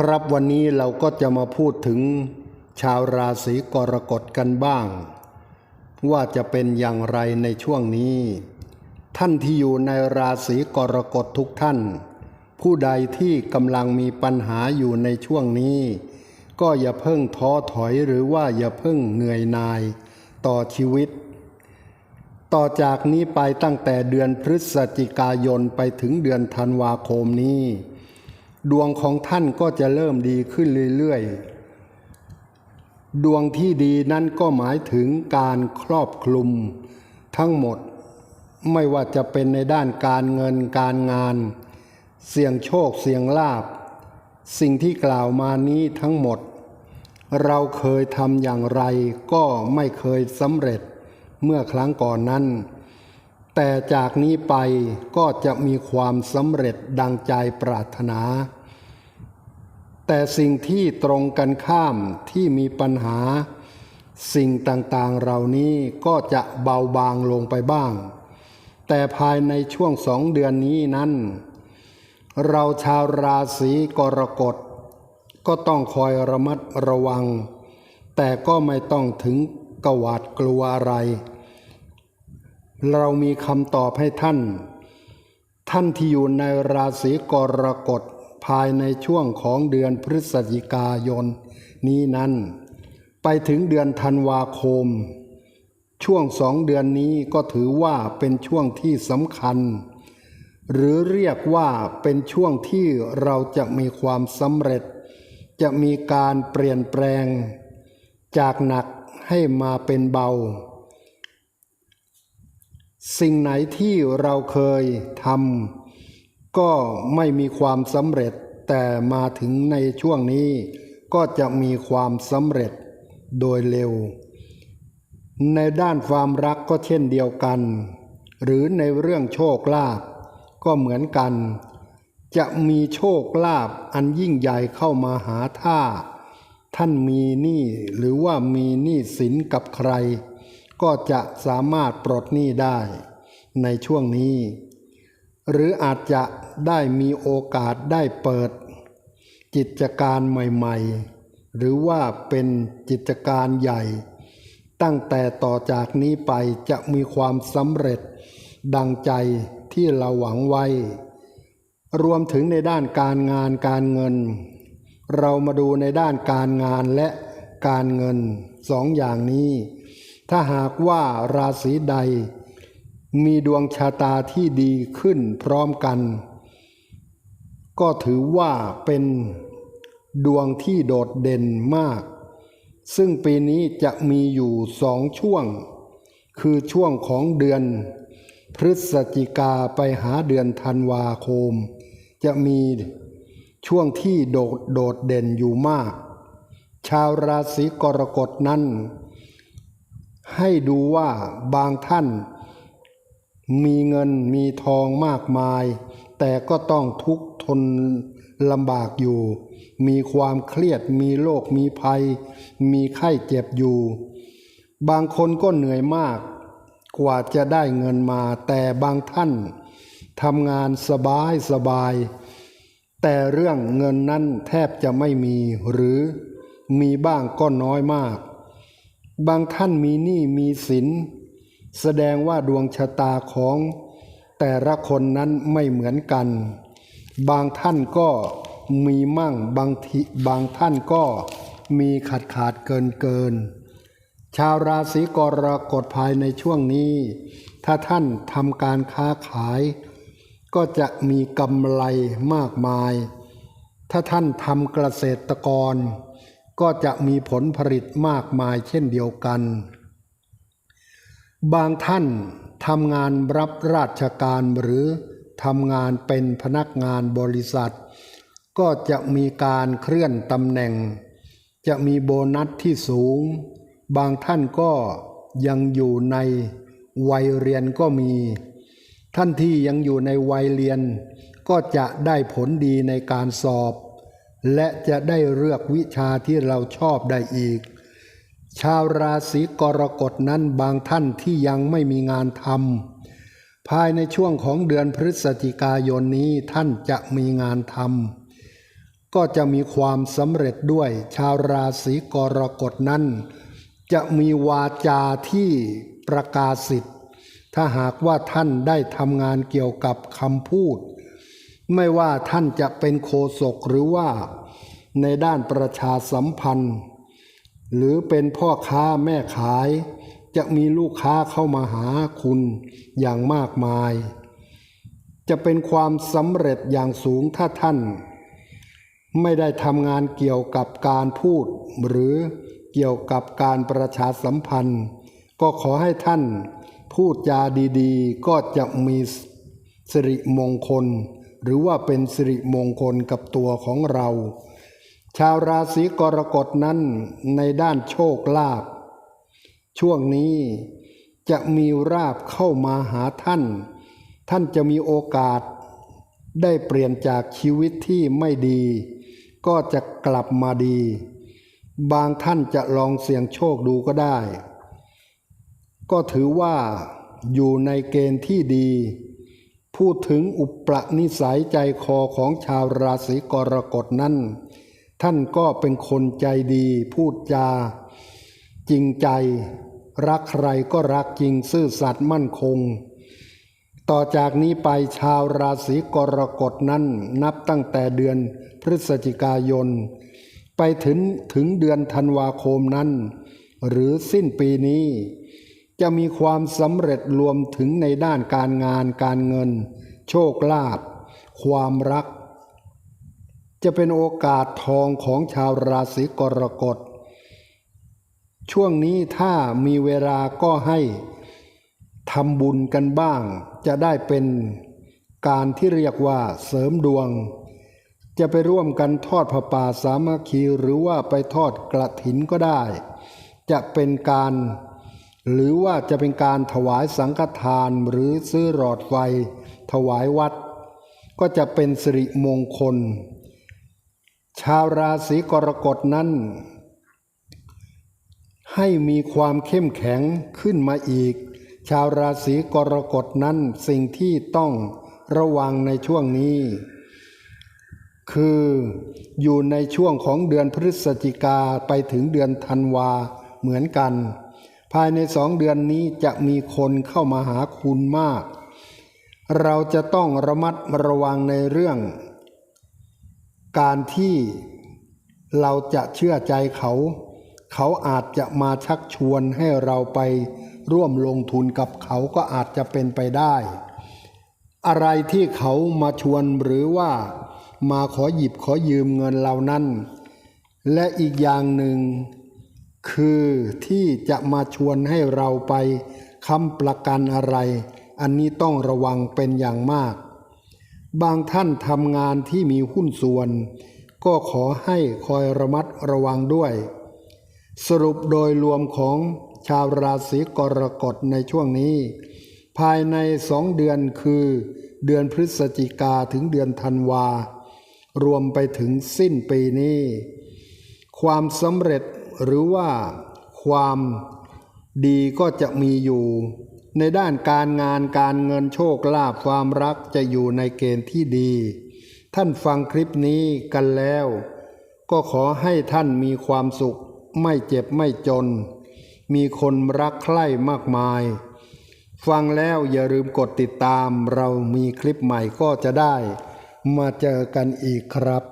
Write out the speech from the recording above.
ครับวันนี้เราก็จะมาพูดถึงชาวราศีกรกฎกันบ้าง ว่าจะเป็นอย่างไรในช่วงนี้ ท่านที่อยู่ในราศีกรกฎทุกท่าน ผู้ใดที่กำลังมีปัญหาอยู่ในช่วงนี้ ก็อย่าเพิ่งท้อถอยหรือว่าอย่าเพิ่งเหนื่อยหนายต่อชีวิต ต่อจากนี้ไปตั้งแต่เดือนพฤศจิกายนไปถึงเดือนธันวาคมนี้ ดวงของท่านก็จะเริ่มดีขึ้นเรื่อยๆ ดวงที่ดีนั้นก็หมายถึงการครอบคลุมทั้งหมด ไม่ว่าจะเป็นในด้านการเงินการงาน เสี่ยงโชคเสี่ยงลาบ สิ่งที่กล่าวมานี้ทั้งหมด เราเคยทำอย่างไรก็ไม่เคยสำเร็จเมื่อครั้งก่อนนั้น แต่จากนี้ไปก็จะมีความสำเร็จดังใจปรารถนา แต่สิ่งที่ตรงกันข้ามที่มีปัญหา สิ่งต่างๆเหล่านี้ก็จะเบาบางลงไปบ้าง แต่ภายในช่วงสองเดือนนี้นั้น เราชาวราศีกรกฎก็ต้องคอยระมัดระวัง แต่ก็ไม่ต้องถึงกวาดกลัวอะไร เรามีคำตอบให้ท่าน ท่านที่อยู่ในราศีกรกฎ ภายในช่วงของเดือนพฤศจิกายน นี้นั้น ไปถึงเดือนธันวาคม ช่วงสองเดือนนี้ก็ถือว่าเป็นช่วงที่สำคัญ หรือเรียกว่าเป็นช่วงที่เราจะมีความสำเร็จ จะมีการเปลี่ยนแปลง จากหนักให้มาเป็นเบา สิ่งไหนที่เราเคยทำ ก็ไม่มีความสำเร็จแต่มาถึงในช่วงนี้ก็จะมีความสำเร็จโดยเร็ว ในด้านความรักก็เช่นเดียวกัน หรือในเรื่องโชคลาภก็เหมือนกัน จะมีโชคลาภอันยิ่งใหญ่เข้ามาหาท่า ท่านมีหนี้หรือว่ามีหนี้สินกับใคร ก็จะสามารถปลดหนี้ได้ ในช่วงนี้ หรืออาจจะได้มีโอกาสได้เปิด กิจการใหม่ๆ หรือว่าเป็นกิจการใหญ่ ตั้งแต่ต่อจากนี้ไปจะมีความสำเร็จ ดังใจที่เราหวังไว้ รวมถึงในด้านการงานการเงิน เรามาดูในด้านการงานและการเงินสองอย่างนี้ ถ้าหากว่าราศีใด มีดวงชะตาที่ดีขึ้นพร้อมกัน ก็ถือว่าเป็นดวงที่โดดเด่นมาก ซึ่งปีนี้จะมีอยู่สองช่วง คือช่วงของเดือน พฤศจิกาไปหาเดือนธันวาคม จะมีช่วงที่โดดโดดเด่นอยู่มาก ชาวราศีกรกฎนั้น ให้ดูว่าบางท่าน มีเงินมีทองมากมาย แต่ก็ต้องทุกข์ทนลำบากอยู่ มีความเครียดมีโรคมีภัย มีไข้เจ็บอยู่ บางคนก็เหนื่อยมาก กว่าจะได้เงินมา แต่บางท่านทำงานสบายสบาย แต่เรื่องเงินนั้นแทบจะไม่มีหรือมีบ้างก็น้อยมาก บางท่านมีหนี้มีสิน แสดงว่าดวงชะตาของแต่ละคนนั้นไม่เหมือนกัน บางท่านก็มีมั่งบางทีบางท่านก็มีขาดขาดเกินเกิน ชาวราศีกรกฎภายในช่วงนี้ ถ้าท่านทำการค้าขาย ก็จะมีกำไรมากมาย ถ้าท่านทำเกษตรกร ก็จะมีผลผลิตมากมายเช่นเดียวกัน บางท่านทำงานรับราชการหรือทำงานเป็นพนักงานบริษัท ก็จะมีการเคลื่อนตำแหน่ง จะมีโบนัสที่สูง บางท่านก็ยังอยู่ในวัยเรียนก็มี ท่านที่ยังอยู่ในวัยเรียน ก็จะได้ผลดีในการสอบ และจะได้เลือกวิชาที่เราชอบได้อีก ชาวราศีกรกฎนั้นบางท่านที่ยังไม่มีงานทำภายในช่วงของเดือนพฤศจิกายนนี้ท่านจะมีงานทำก็จะมีความสำเร็จด้วย ชาวราศีกรกฎนั้น จะมีวาจาที่ประกาศสิทธิ์ถ้าหากว่าท่านได้ทำงานเกี่ยวกับคำพูด ไม่ว่าท่านจะเป็นโคศกหรือว่าในด้านประชาสัมพันธ์ หรือเป็นพ่อค้าแม่ขาย จะมีลูกค้าเข้ามาหาคุณอย่างมากมาย จะเป็นความสำเร็จอย่างสูงถ้าท่าน ไม่ได้ทำงานเกี่ยวกับการพูด หรือเกี่ยวกับการประชาสัมพันธ์ ก็ขอให้ท่านพูดจาดีๆ ก็จะมีสิริมงคล หรือว่าเป็นสิริมงคลกับตัวของเรา ชาวราศีกรกฎนั้นในด้านโชคลาภช่วงนี้จะมีราบเข้ามาหาท่าน ท่านจะมีโอกาสได้เปลี่ยนจากชีวิตที่ไม่ดี ก็จะกลับมาดี บางท่านจะลองเสี่ยงโชคดูก็ได้ ก็ถือว่าอยู่ในเกณฑ์ที่ดี พูดถึงอุปนิสัยใจคอของชาวราศีกรกฎนั้น ท่านก็เป็นคนใจดีพูดจา จริงใจ รักใครก็รักจริงซื่อสัตย์มั่นคง ต่อจากนี้ไปชาวราศีกรกฎนั้นนับตั้งแต่เดือนพฤศจิกายน ไปถึงถึงเดือนธันวาคมนั้น หรือสิ้นปีนี้ จะมีความสำเร็จรวมถึงในด้านการงานการเงิน โชคลาภความรัก จะเป็นโอกาสทองของชาวราศีกรกฎ ช่วงนี้ถ้ามีเวลาก็ให้ทำบุญกันบ้าง จะได้เป็นการที่เรียกว่าเสริมดวง จะไปร่วมกันทอดผ้าป่าสามัคคีหรือว่าไปทอดกระถินก็ได้ จะเป็นการ หรือว่าจะเป็นการถวายสังฆทานหรือซื้อหลอดไฟ ถวายวัด ก็จะเป็นสิริมงคล ชาวราศีกรกฎนั้น ให้มีความเข้มแข็งขึ้นมาอีก ชาวราศีกรกฎนั้นสิ่งที่ต้องระวังในช่วงนี้ คืออยู่ในช่วงของเดือนพฤศจิกาไปถึงเดือนธันวาเหมือนกัน ภายในสองเดือนนี้จะมีคนเข้ามาหาคุณมาก เราจะต้องระมัดระวังในเรื่อง การที่เราจะเชื่อใจเขา เขาอาจจะมาชักชวนให้เราไปร่วมลงทุนกับเขาก็อาจจะเป็นไปได้ อะไรที่เขามาชวนหรือว่ามาขอหยิบขอยืมเงินเรานั้น และอีกอย่างหนึ่ง คือที่จะมาชวนให้เราไปค้ำประกันอะไร อันนี้ต้องระวังเป็นอย่างมาก บางท่านทำงานที่มีหุ้นส่วน ก็ขอให้คอยระมัดระวังด้วย สรุปโดยรวมของชาวราศีกรกฎในช่วงนี้ ภายในสองเดือนคือ เดือนพฤศจิกาถึงเดือนธันวา รวมไปถึงสิ้นปีนี้ ความสำเร็จหรือว่าความดีก็จะมีอยู่ ในด้านการงานการเงินโชคลาภความรักจะอยู่ในเกณฑ์ที่ดี ท่านฟังคลิปนี้กันแล้ว ก็ขอให้ท่านมีความสุข ไม่เจ็บไม่จน มีคนรักใคร่มากมาย ฟังแล้วอย่าลืมกดติดตาม เรามีคลิปใหม่ก็จะได้ มาเจอกันอีกครับ